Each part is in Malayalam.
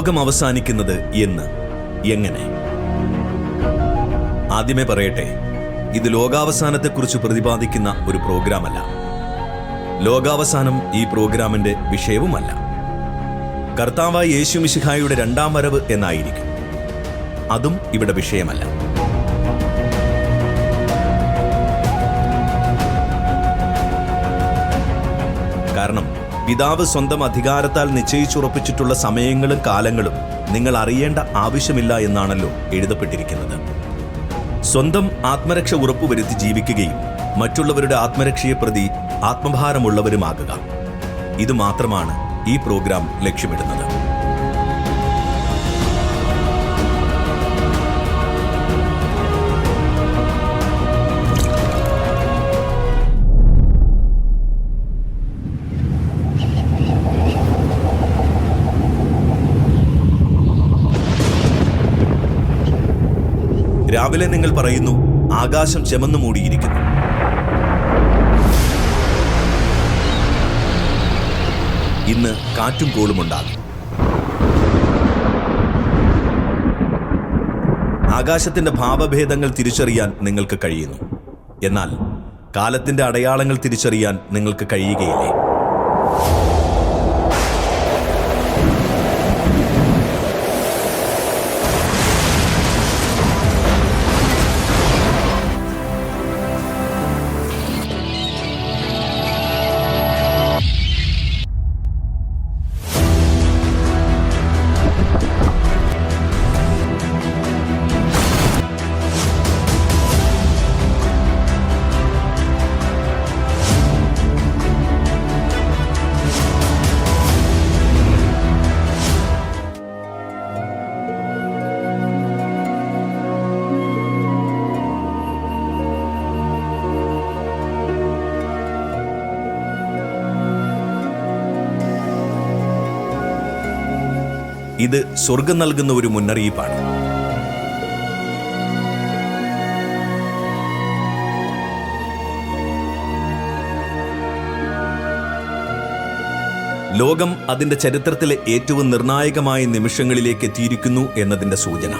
ലോകം അവസാനിക്കുന്നത് എന്ന്. എങ്ങനെ? ആദ്യമേ പറയട്ടെ ഇത് ലോകാവസാനത്തെക്കുറിച്ച് പ്രതിപാദിക്കുന്ന ഒരു പ്രോഗ്രാമല്ല. ലോകാവസാനം ഈ പ്രോഗ്രാമിന്റെ വിഷയവുമല്ല. കർത്താവായ യേശു മിശിഹായുടെ രണ്ടാം വരവ് എന്നായിരിക്കും. അതും ഇവിടെ വിഷയമല്ല. കാരണം പിതാവ് സ്വന്തം അധികാരത്താൽ നിശ്ചയിച്ചുറപ്പിച്ചിട്ടുള്ള സമയങ്ങളും കാലങ്ങളും നിങ്ങൾ അറിയേണ്ട ആവശ്യമില്ല എന്നാണല്ലോ എഴുതപ്പെട്ടിരിക്കുന്നത്. സ്വന്തം ആത്മരക്ഷ ഉറപ്പുവരുത്തി ജീവിക്കുകയും മറ്റുള്ളവരുടെ ആത്മരക്ഷയെ പ്രതി ആത്മഭാരമുള്ളവരുമാകുക. ഇത് മാത്രമാണ് ഈ പ്രോഗ്രാം ലക്ഷ്യമിടുന്നത്. രാവിലെ നിങ്ങൾ പറയുന്നു ആകാശം ചെമന്നു മൂടിയിരിക്കുന്നു. ഇന്ന് കാറ്റും കോളും കോളുമുണ്ടാകും ആകാശത്തിന്റെ ഭാവഭേദങ്ങൾ തിരിച്ചറിയാൻ നിങ്ങൾക്ക് കഴിയുന്നു. എന്നാൽ കാലത്തിന്റെ അടയാളങ്ങൾ തിരിച്ചറിയാൻ നിങ്ങൾക്ക് കഴിയുകയില്ലേ? ഇത് സ്വർഗം നൽകുന്ന ഒരു മുന്നറിയിപ്പാണ്. ലോകം അതിന്റെ ചരിത്രത്തിലെ ഏറ്റവും നിർണായകമായ നിമിഷങ്ങളിലേക്ക് എത്തിയിരിക്കുന്നു എന്നതിന്റെ സൂചന.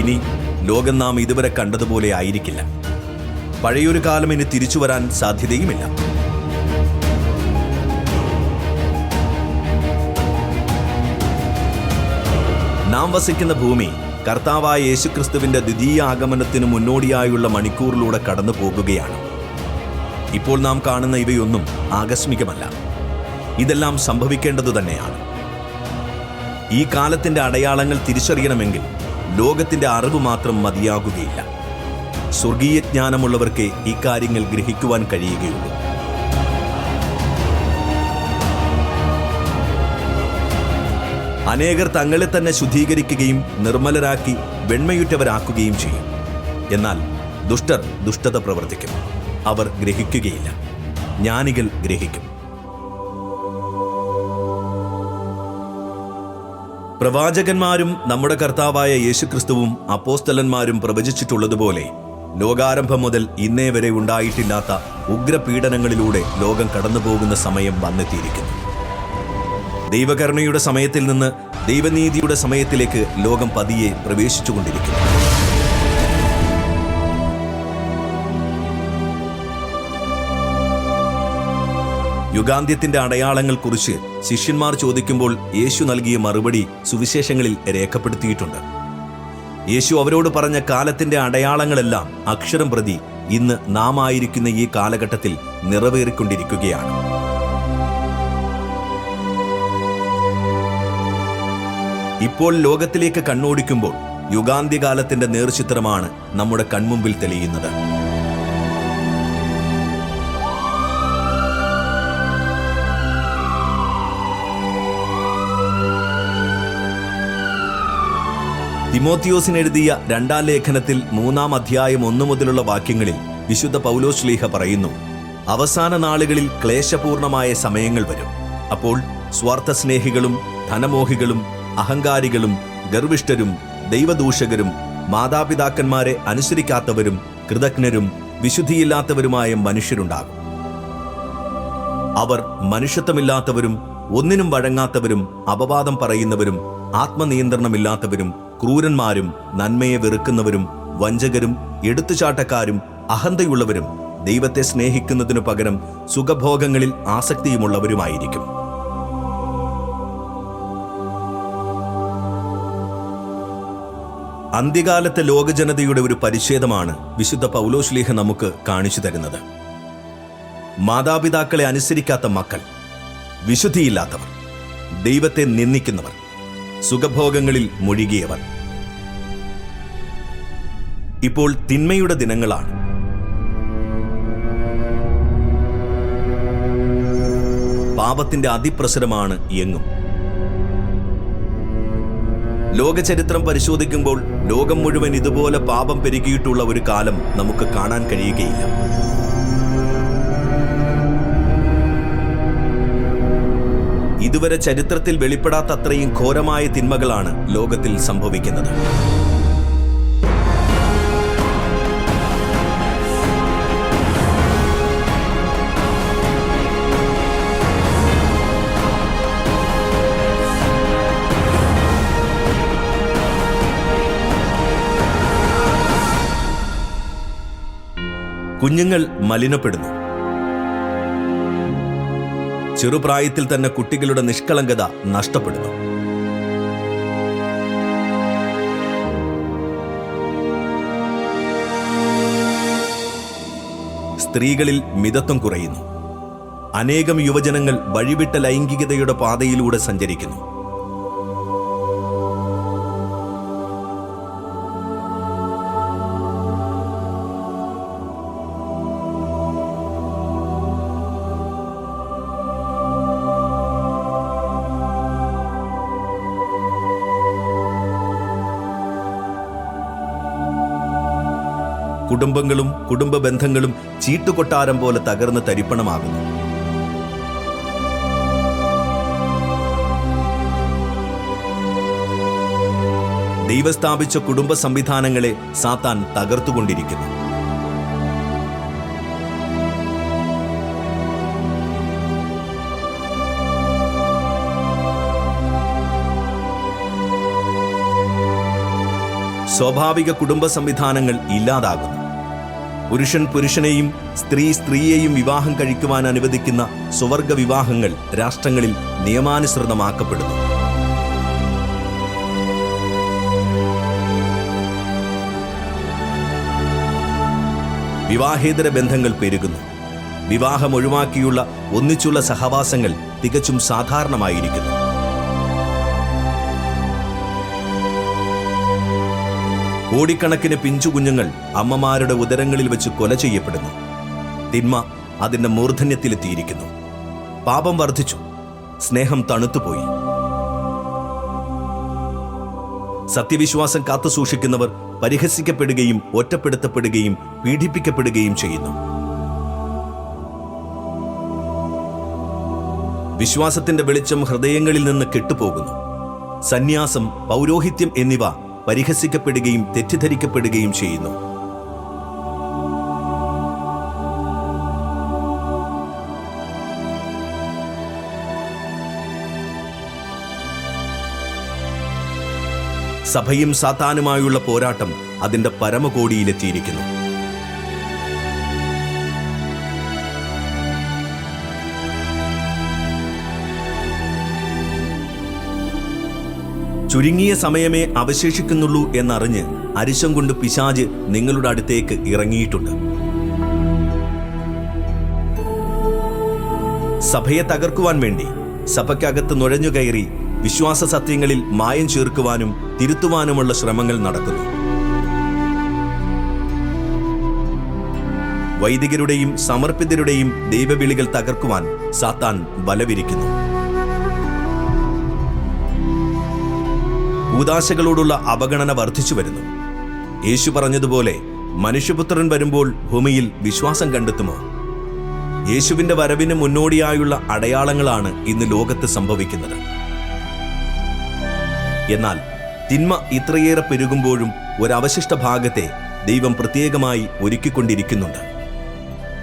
ഇനി ലോകം നാം ഇതുവരെ കണ്ടതുപോലെ ആയിരിക്കില്ല. പഴയൊരു കാലം ഇനി തിരിച്ചു വരാൻ സാധ്യതയുമില്ല. നാം വസിക്കുന്ന ഭൂമി കർത്താവായ യേശുക്രിസ്തുവിന്റെ ദ്വിതീയ ആഗമനത്തിന് മുന്നോടിയായുള്ള മണിക്കൂറിലൂടെ കടന്നു പോകുകയാണ്. ഇപ്പോൾ നാം കാണുന്ന ഇവയൊന്നും ആകസ്മികമല്ല. ഇതെല്ലാം സംഭവിക്കേണ്ടതു തന്നെയാണ്. ഈ കാലത്തിന്റെ അടയാളങ്ങൾ തിരിച്ചറിയണമെങ്കിൽ ലോകത്തിന്റെ അറിവ് മാത്രം മതിയാകുകയില്ല. സ്വർഗീയ ജ്ഞാനമുള്ളവർക്ക് ഇക്കാര്യങ്ങൾ ഗ്രഹിക്കുവാൻ കഴിയുകയുള്ളൂ. അനേകർ തങ്ങളെ തന്നെ ശുദ്ധീകരിക്കുകയും നിർമ്മലരാക്കി വെണ്മയുറ്റവരാക്കുകയും ചെയ്യും. എന്നാൽ ദുഷ്ടർ ദുഷ്ടത പ്രവർത്തിക്കും. അവർ ഗ്രഹിക്കുകയില്ല. ജ്ഞാനികൾ ഗ്രഹിക്കും. പ്രവാചകന്മാരും നമ്മുടെ കർത്താവായ യേശുക്രിസ്തുവും അപ്പോസ്തലന്മാരും പ്രവചിച്ചിട്ടുള്ളതുപോലെ ലോകാരംഭം മുതൽ ഇന്നേ വരെ ഉണ്ടായിട്ടില്ലാത്ത ഉഗ്രപീഡനങ്ങളിലൂടെ ലോകം കടന്നുപോകുന്ന സമയം വന്നെത്തിയിരിക്കുന്നു. ദൈവകരുണയുടെ സമയത്തിൽ നിന്ന് ദൈവനീതിയുടെ സമയത്തിലേക്ക് ലോകം പതിയെ പ്രവേശിച്ചുകൊണ്ടിരിക്കുന്നു. യുഗാന്ത്യത്തിന്റെ അടയാളങ്ങൾ കുറിച്ച് ശിഷ്യന്മാർ ചോദിക്കുമ്പോൾ യേശു നൽകിയ മറുപടി സുവിശേഷങ്ങളിൽ രേഖപ്പെടുത്തിയിട്ടുണ്ട്. യേശു അവരോട് പറഞ്ഞ കാലത്തിന്റെ അടയാളങ്ങളെല്ലാം അക്ഷരം പ്രതി ഇന്ന് നാം ആയിരിക്കുന്ന ഈ കാലഘട്ടത്തിൽ നിറവേറിക്കൊണ്ടിരിക്കുകയാണ്. ഇപ്പോൾ ലോകത്തിലേക്ക് കണ്ണോടിക്കുമ്പോൾ യുഗാന്ത്യകാലത്തിന്റെ നേർചിത്രമാണ് നമ്മുടെ കൺമുമ്പിൽ തെളിയുന്നത്. തിമോത്തിയോസിന് എഴുതിയ രണ്ടാം ലേഖനത്തിൽ മൂന്നാം അധ്യായം ഒന്നു മുതലുള്ള വാക്യങ്ങളിൽ വിശുദ്ധ പൗലോശ്ലീഹ പറയുന്നു അവസാന നാളുകളിൽ ക്ലേശപൂർണമായ സമയങ്ങൾ വരും. അപ്പോൾ സ്വാർത്ഥസ്നേഹികളും ധനമോഹികളും അഹങ്കാരികളും ഗർവിഷ്ഠരും ദൈവദൂഷകരും മാതാപിതാക്കന്മാരെ അനുസരിക്കാത്തവരും കൃതജ്ഞരും വിശുദ്ധിയില്ലാത്തവരുമായ മനുഷ്യരുണ്ടാകും. അവർ മനുഷ്യത്വമില്ലാത്തവരും ഒന്നിനും വഴങ്ങാത്തവരും അപവാദം പറയുന്നവരും ആത്മനിയന്ത്രണമില്ലാത്തവരും ക്രൂരന്മാരും നന്മയെ വെറുക്കുന്നവരും വഞ്ചകരും എടുത്തുചാട്ടക്കാരും അഹന്തയുള്ളവരും ദൈവത്തെ സ്നേഹിക്കുന്നതിനു പകരം സുഖഭോഗങ്ങളിൽ ആസക്തിയുമുള്ളവരുമായിരിക്കും. അന്ത്യകാലത്തെ ലോകജനതയുടെ ഒരു പരിച്ഛേദമാണ് വിശുദ്ധ പൗലോശ്ലീഹ നമുക്ക് കാണിച്ചു തരുന്നത്. മാതാപിതാക്കളെ അനുസരിക്കാത്ത മക്കൾ വിശുദ്ധിയില്ലാത്തവർ ദൈവത്തെ നിന്ദിക്കുന്നവർ സുഖഭോഗങ്ങളിൽ മുഴുകിയവർ. ഇപ്പോൾ തിന്മയുടെ ദിനങ്ങളാണ്. പാപത്തിന്റെ അതിപ്രസരമാണ് എങ്ങും ലോകചരിത്രം പരിശോധിക്കുമ്പോൾ ലോകം മുഴുവൻ ഇതുപോലെ പാപം പെരുകിയിട്ടുള്ള ഒരു കാലം നമുക്ക് കാണാൻ കഴിയുകയില്ല. ഇതുവരെ ചരിത്രത്തിൽ വെളിപ്പെടാത്ത അത്രയും ഘോരമായ തിന്മകളാണ് ലോകത്തിൽ സംഭവിക്കുന്നത്. കുഞ്ഞുങ്ങൾ മലിനപ്പെടുന്നു. ചെറുപ്രായത്തിൽ തന്നെ കുട്ടികളുടെ നിഷ്കളങ്കത നഷ്ടപ്പെടുന്നു. സ്ത്രീകളിൽ മിതത്വം കുറയുന്നു. അനേകം യുവജനങ്ങൾ വഴിവിട്ട ലൈംഗികതയുടെ പാതയിലൂടെ സഞ്ചരിക്കുന്നു. കുടുംബങ്ങളും കുടുംബ ബന്ധങ്ങളും ചീട്ടുകൊട്ടാരം പോലെ തകർന്ന് തരിപ്പണമാകുന്നു. ദൈവസ്ഥാപിച്ച കുടുംബ സംവിധാനങ്ങളെ സാത്താൻ തകർത്തുകൊണ്ടിരിക്കുന്നു. സ്വാഭാവിക കുടുംബ സംവിധാനങ്ങൾ ഇല്ലാതാകുന്നു. പുരുഷൻ പുരുഷനെയും സ്ത്രീ സ്ത്രീയെയും വിവാഹം കഴിക്കുവാൻ അനുവദിക്കുന്ന സ്വവർഗ വിവാഹങ്ങൾ രാഷ്ട്രങ്ങളിൽ നിയമാനുസൃതമാക്കപ്പെടുന്നു. വിവാഹേതര ബന്ധങ്ങൾ പെരുകുന്നു. വിവാഹം ഒഴിവാക്കിയുള്ള ഒന്നിച്ചുള്ള സഹവാസങ്ങൾ തികച്ചും സാധാരണമായിരിക്കുന്നു. കോടിക്കണക്കിന് പിഞ്ചുകുഞ്ഞുങ്ങൾ അമ്മമാരുടെ ഉദരങ്ങളിൽ വെച്ച് കൊല ചെയ്യപ്പെടുന്നു. തിന്മ അതിന്റെ മൂർധന്യത്തിലെത്തിയിരിക്കുന്നു. പാപം വർദ്ധിച്ചു. സ്നേഹം തണുത്തുപോയി. സത്യവിശ്വാസം കാത്തു സൂക്ഷിക്കുന്നവർ പരിഹസിക്കപ്പെടുകയും ഒറ്റപ്പെടുത്തപ്പെടുകയും പീഡിപ്പിക്കപ്പെടുകയും ചെയ്യുന്നു. വിശ്വാസത്തിന്റെ വെളിച്ചം ഹൃദയങ്ങളിൽ നിന്ന് കെട്ടുപോകുന്നു. സന്യാസം പൗരോഹിത്യം എന്നിവ പരിഹസിക്കപ്പെടുകയും തെറ്റിദ്ധരിക്കപ്പെടുകയും ചെയ്യുന്നു. സഭയും സാത്താനുമായുള്ള പോരാട്ടം അതിന്റെ പരമകോടിയിലെത്തിയിരിക്കുന്നു. ചുരുങ്ങിയ സമയമേ അവശേഷിക്കുന്നുള്ളൂ എന്നറിഞ്ഞ് അരിശം കൊണ്ട് പിശാജ് നിങ്ങളുടെ അടുത്തേക്ക് ഇറങ്ങിയിട്ടുണ്ട്. സഭയെ തകർക്കുവാൻ വേണ്ടി സഭയ്ക്കകത്ത് നുഴഞ്ഞുകയറി വിശ്വാസ സത്യങ്ങളിൽ മായം ചേർക്കുവാനും തിരുത്തുവാനുമുള്ള ശ്രമങ്ങൾ നടക്കുന്നു. വൈദികരുടെയും സമർപ്പിതരുടെയും ദൈവവിളികൾ തകർക്കുവാൻ സാത്താൻ ബലവിരിക്കുന്നു ഉദാശകളോടുള്ള അവഗണന വർദ്ധിച്ചു വരുന്നു. യേശു പറഞ്ഞതുപോലെ മനുഷ്യപുത്രൻ വരുമ്പോൾ ഭൂമിയിൽ വിശ്വാസം കണ്ടെത്തുമോ? യേശുവിന്റെ വരവിന് മുന്നോടിയായുള്ള അടയാളങ്ങളാണ് ഇന്ന് ലോകത്ത് സംഭവിക്കുന്നത്. എന്നാൽ തിന്മ ഇത്രയേറെ പെരുകുമ്പോഴും ഒരവശിഷ്ട ഭാഗത്തെ ദൈവം പ്രത്യേകമായി ഒരുക്കിക്കൊണ്ടിരിക്കുന്നുണ്ട്.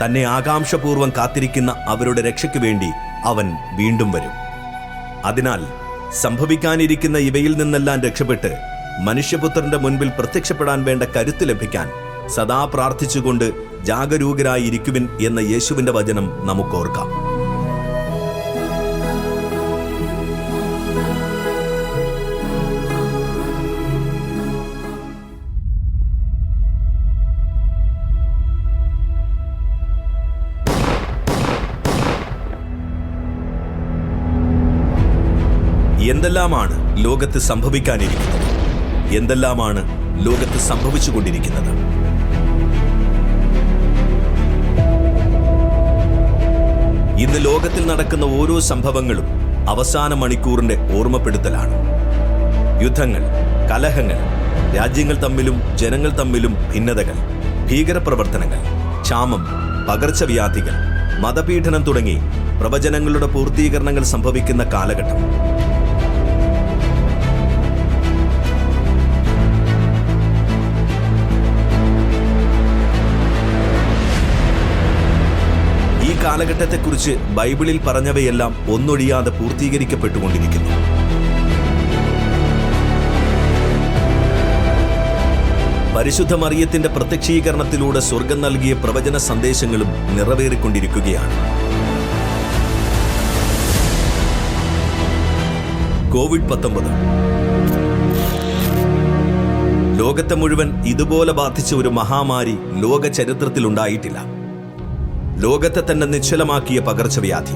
തന്നെ ആകാംക്ഷപൂർവം കാത്തിരിക്കുന്ന അവരുടെ രക്ഷയ്ക്ക് വേണ്ടി അവൻ വീണ്ടും വരും. അതിനാൽ സംഭവിക്കാനിരിക്കുന്ന ഇവയിൽ നിന്നെല്ലാം രക്ഷപ്പെട്ട് മനുഷ്യപുത്രന്റെ മുൻപിൽ പ്രത്യക്ഷപ്പെടാൻ വേണ്ട കരുത്ത് ലഭിക്കാൻ സദാ പ്രാർത്ഥിച്ചുകൊണ്ട് ജാഗരൂകരായിരിക്കുവിൻ എന്ന യേശുവിന്റെ വചനം നമുക്കോർക്കാം. എന്തെല്ലാമാണ് ലോകത്ത് സംഭവിക്കാനിരിക്കുന്നത്? എന്തെല്ലാമാണ് ലോകത്ത് സംഭവിച്ചുകൊണ്ടിരിക്കുന്നത്? ഇന്ന് ലോകത്തിൽ നടക്കുന്ന ഓരോ സംഭവങ്ങളും അവസാന മണിക്കൂറിന്റെ ഓർമ്മപ്പെടുത്തലാണ്. യുദ്ധങ്ങൾ കലഹങ്ങൾ രാജ്യങ്ങൾ തമ്മിലും ജനങ്ങൾ തമ്മിലും ഭിന്നതകൾ ഭീകരപ്രവർത്തനങ്ങൾ ക്ഷാമം പകർച്ചവ്യാധികൾ മതപീഡനം തുടങ്ങി പ്രവചനങ്ങളുടെ പൂർത്തീകരണങ്ങൾ സംഭവിക്കുന്ന കാലഘട്ടം. കാലഘട്ടത്തെക്കുറിച്ച് ബൈബിളിൽ പറഞ്ഞവയെല്ലാം ഒന്നൊഴിയാതെ പൂർത്തീകരിക്കപ്പെട്ടുകൊണ്ടിരിക്കുന്നു. പരിശുദ്ധ മറിയത്തിന്റെ പ്രത്യക്ഷീകരണത്തിലൂടെ സ്വർഗം നൽകിയ പ്രവചന സന്ദേശങ്ങളും നിറവേറിക്കൊണ്ടിരിക്കുകയാണ്. കോവിഡ് പത്തൊമ്പത്. ലോകത്തെ മുഴുവൻ ഇതുപോലെ ബാധിച്ച ഒരു മഹാമാരി ലോക ചരിത്രത്തിലുണ്ടായിട്ടില്ല ലോകത്തെ തന്നെ നിശ്ചലമാക്കിയ പകർച്ചവ്യാധി.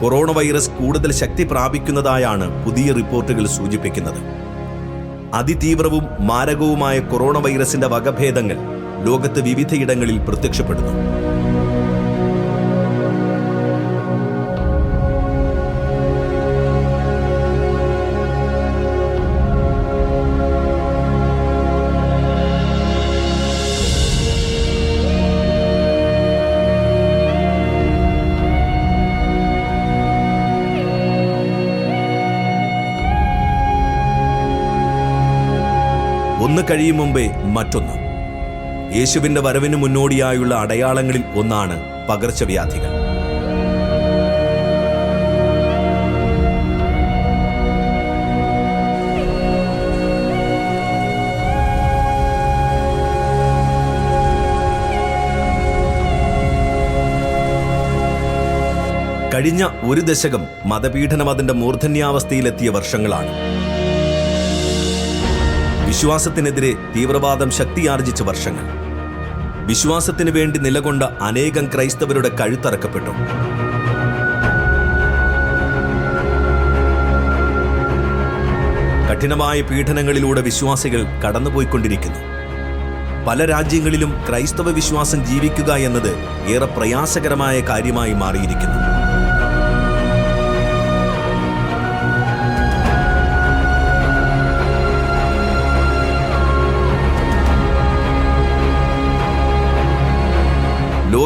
കൊറോണ വൈറസ് കൂടുതൽ ശക്തി പ്രാപിക്കുന്നതായാണ് പുതിയ റിപ്പോർട്ടുകൾ സൂചിപ്പിക്കുന്നത്. അതിതീവ്രവും മാരകവുമായ കൊറോണ വൈറസിന്റെ വകഭേദങ്ങൾ ലോകത്ത് വിവിധയിടങ്ങളിൽ പ്രത്യക്ഷപ്പെടുന്നു. കഴിയും മുമ്പേ മറ്റൊന്ന്. യേശുവിന്റെ വരവിന് മുന്നോടിയായുള്ള അടയാളങ്ങളിൽ ഒന്നാണ് പകർച്ചവ്യാധികൾ. കഴിഞ്ഞ ഒരു ദശകം മതപീഡനം അതിന്റെ മൂർധന്യാവസ്ഥയിലെത്തിയ വർഷങ്ങളാണ്. വിശ്വാസത്തിനെതിരെ തീവ്രവാദം ശക്തിയാർജിച്ച വർഷങ്ങൾ. വിശ്വാസത്തിന് വേണ്ടി നിലകൊണ്ട അനേകം ക്രൈസ്തവരുടെ കഴുത്തറക്കപ്പെട്ടു. കഠിനമായ പീഡനങ്ങളിലൂടെ വിശ്വാസികൾ കടന്നുപോയിക്കൊണ്ടിരിക്കുന്നു. പല രാജ്യങ്ങളിലും ക്രൈസ്തവ വിശ്വാസം ജീവിക്കുക എന്നത് ഏറെ പ്രയാസകരമായ കാര്യമായി മാറിയിരിക്കുന്നു.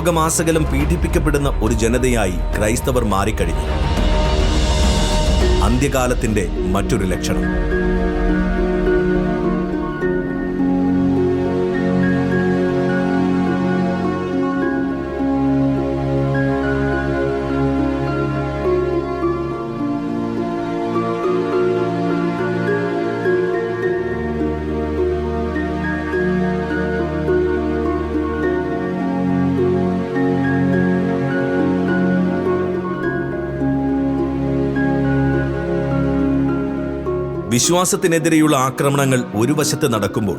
ലോകമാസകലം പീഡിപ്പിക്കപ്പെടുന്ന ഒരു ജനതയായി ക്രൈസ്തവർ മാറിക്കഴിഞ്ഞു. അന്ത്യകാലത്തിന്റെ മറ്റൊരു ലക്ഷണം. വിശ്വാസത്തിനെതിരെയുള്ള ആക്രമണങ്ങൾ ഒരു വശത്ത് നടക്കുമ്പോൾ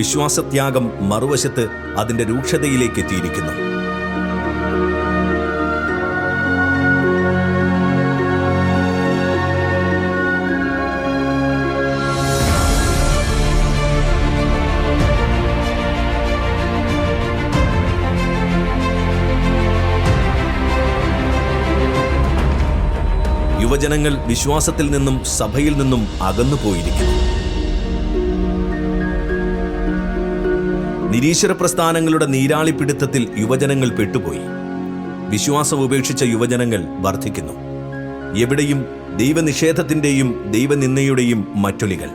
വിശ്വാസത്യാഗം മറുവശത്ത് അതിന്റെ രൂക്ഷതയിലേക്ക് എത്തിയിരിക്കുന്നു. യുവജനങ്ങൾ വിശ്വാസത്തിൽ നിന്നും സഭയിൽ നിന്നും അകന്നു പോയിരിക്കുന്നു നിരീശ്വര പ്രസ്ഥാനങ്ങളുടെ നീരാളിപ്പിടുത്തത്തിൽ യുവജനങ്ങൾ പെട്ടുപോയി. വിശ്വാസം ഉപേക്ഷിച്ച യുവജനങ്ങൾ വർദ്ധിക്കുന്നു. എവിടെയും ദൈവനിഷേധത്തിന്റെയും ദൈവനിന്ദയുടെയും മറ്റൊലികൾ.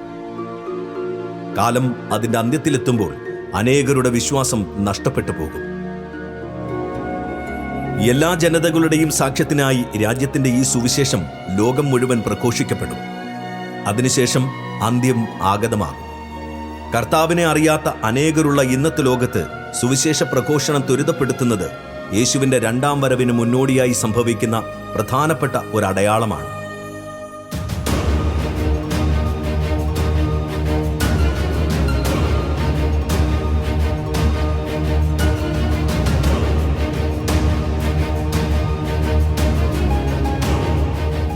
കാലം അതിന്റെ അന്ത്യത്തിലെത്തുമ്പോൾ അനേകരുടെ വിശ്വാസം നഷ്ടപ്പെട്ടു പോകും. എല്ലാ ജനതകളുടെയും സാക്ഷ്യത്തിനായി രാജ്യത്തിന്റെ ഈ സുവിശേഷം ലോകം മുഴുവൻ പ്രഘോഷിക്കപ്പെടും. അതിനുശേഷം അന്ത്യം ആഗതമാകും. കർത്താവിനെ അറിയാത്ത അനേകരുള്ള ഇന്നത്തെ ലോകത്ത് സുവിശേഷ പ്രഘോഷണം ത്വരിതപ്പെടുത്തുന്നത് യേശുവിന്റെ രണ്ടാം വരവിന് മുന്നോടിയായി സംഭവിക്കുന്ന പ്രധാനപ്പെട്ട ഒരു അടയാളമാണ്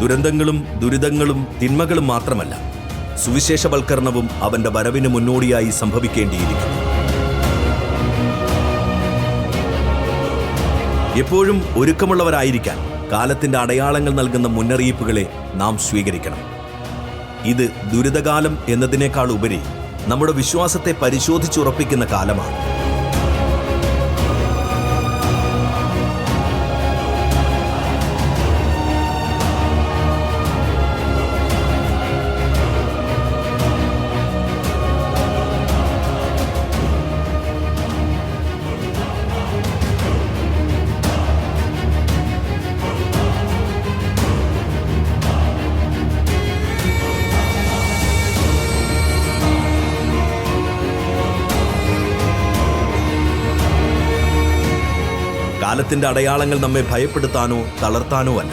ദുരന്തങ്ങളും ദുരിതങ്ങളും തിന്മകളും മാത്രമല്ല സുവിശേഷവൽക്കരണവും അവന്റെ വരവിന് മുന്നോടിയായി സംഭവിക്കേണ്ടിയിരിക്കുന്നു. എപ്പോഴും ഒരുക്കമുള്ളവരായിരിക്കാൻ കാലത്തിന്റെ അടയാളങ്ങൾ നൽകുന്ന മുന്നറിയിപ്പുകളെ നാം സ്വീകരിക്കണം. ഇത് ദുരിതകാലം എന്നതിനേക്കാൾ ഉപരി നമ്മുടെ വിശ്വാസത്തെ പരിശോധിച്ചുറപ്പിക്കുന്ന കാലമാണ്. കാലത്തിന്റെ അടയാളങ്ങൾ നമ്മെ ഭയപ്പെടുത്താനോ തളർത്താനോ അല്ല.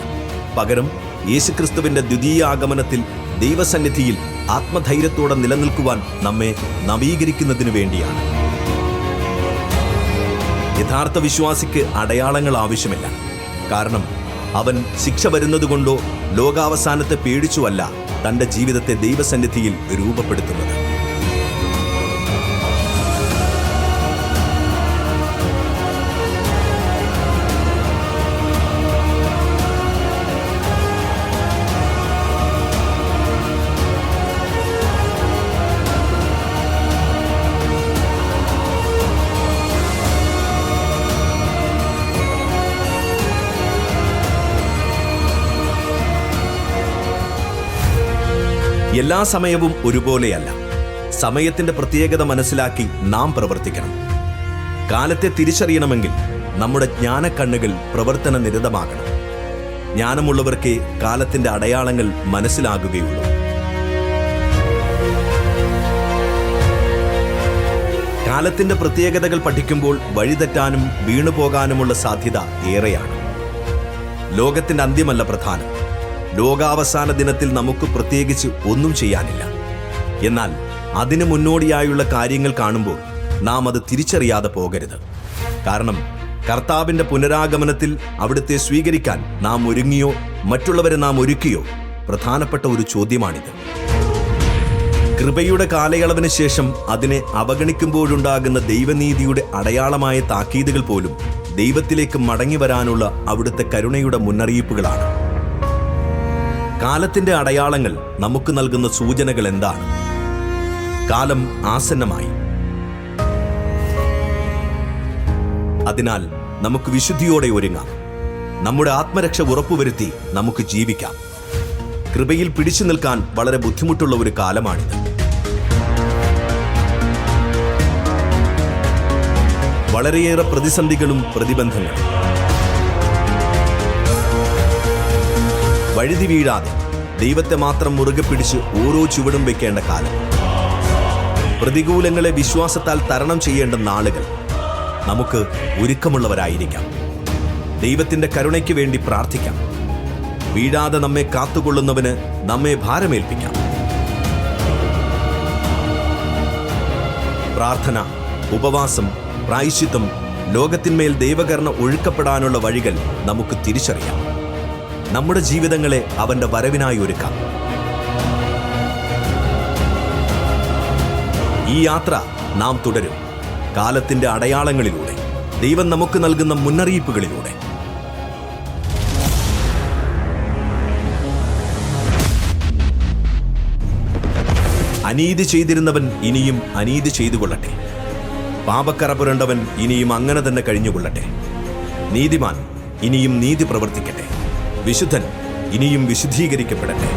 പകരം യേശുക്രിസ്തുവിന്റെ ദ്വിതീയ ആഗമനത്തിൽ ദൈവസന്നിധിയിൽ ആത്മധൈര്യത്തോടെ നിലനിൽക്കുവാൻ നമ്മെ നവീകരിക്കുന്നതിനു വേണ്ടിയാണ്. യഥാർത്ഥ വിശ്വാസിക്ക് അടയാളങ്ങൾ ആവശ്യമില്ല. കാരണം അവൻ ശിക്ഷ വരുന്നതുകൊണ്ടോ ലോകാവസാനത്തെ പേടിച്ചുവല്ല തന്റെ ജീവിതത്തെ ദൈവസന്നിധിയിൽ രൂപപ്പെടുത്തുന്നത്. എല്ലാ സമയവും ഒരുപോലെയല്ല. സമയത്തിന്റെ പ്രത്യേകത മനസ്സിലാക്കി നാം പ്രവർത്തിക്കണം. കാലത്തെ തിരിച്ചറിയണമെങ്കിൽ നമ്മുടെ ജ്ഞാനക്കണ്ണുകൾ പ്രവർത്തന നിരതമാകണം. ജ്ഞാനമുള്ളവർക്ക് കാലത്തിന്റെ അടയാളങ്ങൾ മനസ്സിലാകുകയുള്ളൂ. കാലത്തിന്റെ പ്രത്യേകതകൾ പഠിക്കുമ്പോൾ വഴിതെറ്റാനും വീണുപോകാനുമുള്ള സാധ്യത ഏറെയാണ്. ലോകത്തിന്റെ അന്ത്യമല്ല പ്രധാനം. ലോകാവസാന ദിനത്തിൽ നമുക്ക് പ്രത്യേകിച്ച് ഒന്നും ചെയ്യാനില്ല. എന്നാൽ അതിന് മുന്നോടിയായുള്ള കാര്യങ്ങൾ കാണുമ്പോൾ നാം അത് തിരിച്ചറിയാതെ പോകരുത്. കാരണം കർത്താവിന്റെ പുനരാഗമനത്തിൽ അവിടുത്തെ സ്വീകരിക്കാൻ നാം ഒരുങ്ങിയോ മറ്റുള്ളവരെ നാം ഒരുക്കിയോ പ്രധാനപ്പെട്ട ഒരു ചോദ്യമാണിത്. കൃപയുടെ കാലയളവിന് ശേഷം അതിനെ അവഗണിക്കുമ്പോഴുണ്ടാകുന്ന ദൈവനീതിയുടെ അടയാളമായ താക്കീതുകൾ പോലും ദൈവത്തിലേക്ക് മടങ്ങി വരാനുള്ള അവിടുത്തെ കരുണയുടെ മുന്നറിയിപ്പുകളാണ്. കാലത്തിന്റെ അടയാളങ്ങൾ നമുക്ക് നൽകുന്ന സൂചനകൾ എന്താണ്? കാലം ആസന്നമായി. അതിനാൽ നമുക്ക് വിശുദ്ധിയോടെ ഒരുങ്ങാം. നമ്മുടെ ആത്മരക്ഷ ഉറപ്പുവരുത്തി നമുക്ക് ജീവിക്കാം. കൃപയിൽ പിടിച്ചു നിൽക്കാൻ വളരെ ബുദ്ധിമുട്ടുള്ള ഒരു കാലമാണിത്. വളരെയേറെ പ്രതിസന്ധികളും പ്രതിബന്ധങ്ങളും. വഴുതി വീഴാതെ ദൈവത്തെ മാത്രം മുറുകെ പിടിച്ച് ഓരോ ചുവടും വെക്കേണ്ട കാലം. പ്രതികൂലങ്ങളെ വിശ്വാസത്താൽ തരണം ചെയ്യേണ്ട നാളുകൾ നമുക്ക് ഒരുക്കമുള്ളവരായിരിക്കാം. ദൈവത്തിന്റെ കരുണയ്ക്ക് വേണ്ടി പ്രാർത്ഥിക്കാം. വീഴാതെ നമ്മെ കാത്തുകൊള്ളുന്നവന് നമ്മെ ഭാരമേൽപ്പിക്കാം. പ്രാർത്ഥന ഉപവാസം പ്രായശ്ചിത്തം ലോകത്തിന്മേൽ ദൈവകരണ ഒഴുക്കപ്പെടാനുള്ള വഴികൾ നമുക്ക് തിരിച്ചറിയാം. നമ്മുടെ ജീവിതങ്ങളെ അവന്റെ വരവിനായി ഒരുക്കാം. ഈ യാത്ര നാം തുടരും കാലത്തിന്റെ അടയാളങ്ങളിലൂടെ ദൈവം നമുക്ക് നൽകുന്ന മുന്നറിയിപ്പുകളിലൂടെ. അനീതി ചെയ്തിരുന്നവൻ ഇനിയും അനീതി ചെയ്തു കൊള്ളട്ടെ പാപക്കറ പുരണ്ടവൻ ഇനിയും അങ്ങനെ തന്നെ കഴിഞ്ഞുകൊള്ളട്ടെ. നീതിമാൻ ഇനിയും നീതി പ്രവർത്തിക്കട്ടെ. വിശുദ്ധൻ ഇനിയും വിശുദ്ധീകരിക്കപ്പെടട്ടെ.